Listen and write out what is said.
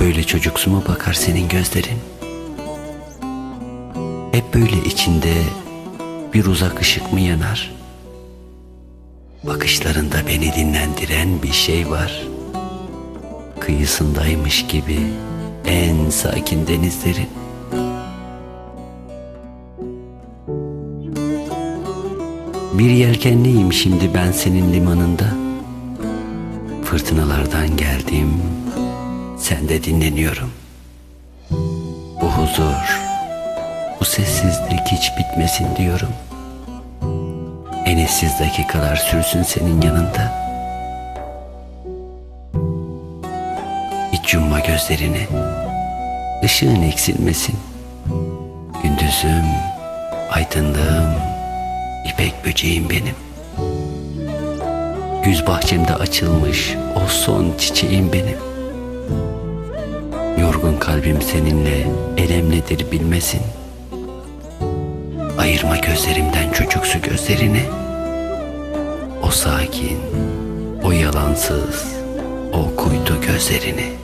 böyle çocuksu mu bakar senin gözlerin? Hep böyle içinde bir uzak ışık mı yanar? Bakışlarında beni dinlendiren bir şey var. Kıyısındaymış gibi en sakin denizlerin. Bir yelkenliyim şimdi ben senin limanında. Fırtınalardan geldim, sen de dinleniyorum. Bu huzur, bu sessizlik hiç bitmesin diyorum. En eşsiz dakikalar sürsün senin yanında. Hiç yumma gözlerini, ışığın eksilmesin. Gündüzüm, aydınlığım, ipek böceğim benim. Güz bahçemde açılmış o son çiçeğim benim. Kalbim seninle elem nedir bilmesin. Ayırma gözlerimden çocuksu gözlerini. O sakin, o yalansız, o kuytu gözlerini.